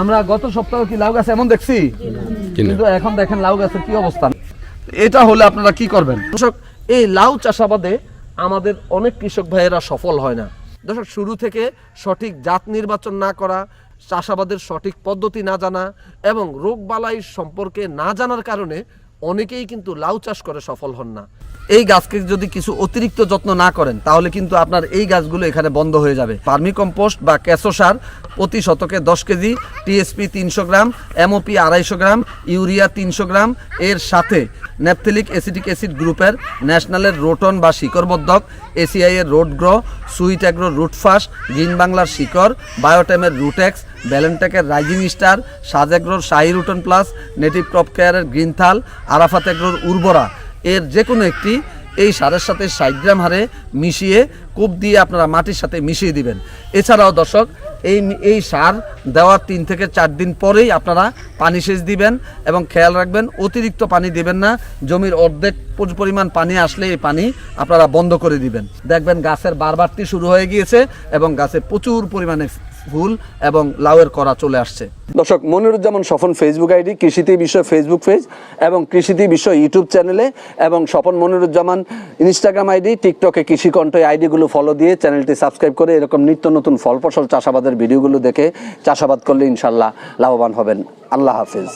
আমরা গত সপ্তাহে কি লাউ গাছ এমন দেখছি? কিন্তু এখন দেখেন লাউ গাছের কি অবস্থা। এটা হলে আপনারা কি করবেন? দর্শক এই লাউ চাষাবাদে আমাদের অনেক কৃষক ভাইয়েরা সফল হয় না। দর্শক শুরু থেকে সঠিক জাত নির্বাচন না করা চাষাবাদের সঠিক পদ্ধতি না জানা এবং রোগবালাই সম্পর্কে না জানার কারণে অনেকেই কিন্তু লাউ চাষ করে সফল হন না। এই গাছকে যদি কিছু অতিরিক্ত যত্ন না করেন, তাহলে কিন্তু আপনার এই গাছগুলো এখানে বন্ধ হয়ে যাবে। পার্মি কম্পোস্ট বা কেঁচো সার প্রতি শতকে দশ কেজি, টিএসপি তিনশো গ্রাম, এমওপি আড়াইশো গ্রাম, ইউরিয়া তিনশো গ্রাম। এর সাথে ন্যাপথেলিক অ্যাসিডিক অ্যাসিড গ্রুপের ন্যাশনালের রোটন বা শিকড়বর্ধক, এসিআই এর রোড গ্রো, সুইট অ্যাগ্রো রুটফাস গ্রিন বাংলার শিকড়, বায়োটেমের রুটেক্স ব্যালেন্টেকের রাইজিং স্টার, সাজ অ্যাগ্রোর শাহি রুটন প্লাস, নেটিভ ক্রপ কেয়ারের গ্রিন থাল আরাফাত এগ্রোর উর্বরা। এর যে কোনো একটি এই সারের সাথে ষাট হারে মিশিয়ে কূপ দিয়ে আপনারা মাটির সাথে মিশিয়ে দিবেন। এছাড়াও দর্শক, এই এই সার দেওয়ার তিন থেকে চার দিন পরেই আপনারা পানি সেচ দিবেন এবং খেয়াল রাখবেন, অতিরিক্ত পানি দিবেন না। জমির অর্ধেক পরি- পরিমাণ পানি আসলে এই পানি আপনারা বন্ধ করে দিবেন। দেখবেন গাছের বারবারটি শুরু হয়ে গিয়েছে এবং গাছে প্রচুর পরিমাণে ফুল এবং লাউয়ের করা চলে আসছে। দর্শক, মনিরুজ্জামান স্বপন ফেসবুক আইডি, কৃষিতে বিষয় ফেসবুক পেজ এবং কৃষিতে বিষয় ইউটিউব চ্যানেলে এবং স্বপন মনিরুজ্জামান ইনস্টাগ্রাম আইডি টিকটকে কৃষিকণ্ঠ আইডিগুলো ফলো দিয়ে চ্যানেলটি সাবস্ক্রাইব করে এরকম নিত্য নতুন ফল ফসল চাষাবাদের ভিডিওগুলো দেখে চাষাবাদ করলে ইনশাল্লাহ লাভবান হবেন। আল্লাহ হাফিজ।